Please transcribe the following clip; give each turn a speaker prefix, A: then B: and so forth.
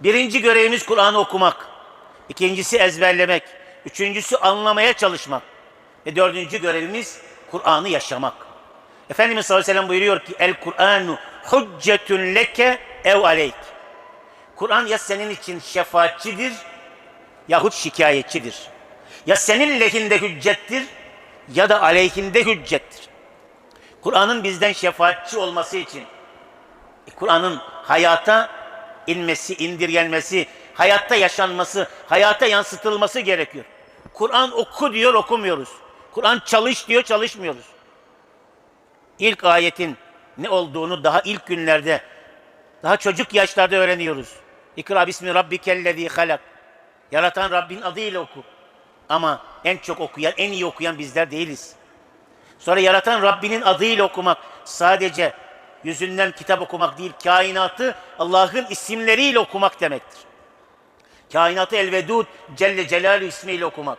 A: Birinci görevimiz Kur'an'ı okumak. İkincisi ezberlemek. Üçüncüsü anlamaya çalışmak. Ve dördüncü görevimiz Kur'an'ı yaşamak. Efendimiz sallallahu aleyhi ve sellem buyuruyor ki El Kur'anu hüccetun leke ev aleyk. Kur'an ya senin için şefaatçidir yahut şikayetçidir. Ya senin lehinde hüccettir ya da aleyhinde hüccettir. Kur'an'ın bizden şefaatçi olması için e, Kur'an'ın hayata inmesi, indirgenmesi, hayatta yaşanması, hayata yansıtılması gerekiyor. Kur'an oku diyor okumuyoruz. Kur'an çalış diyor çalışmıyoruz. İlk ayetin ne olduğunu daha ilk günlerde, daha çocuk yaşlarda öğreniyoruz. İkra bismi rabbikellezî halak. Yaratan Rabbin adıyla oku. Ama en çok okuyan, en iyi okuyan bizler değiliz. Sonra yaratan Rabbinin adıyla okumak sadece yüzünden kitap okumak değil, kainatı Allah'ın isimleriyle okumak demektir. Kainatı El-Vedud Celle Celaluhu ismiyle okumak.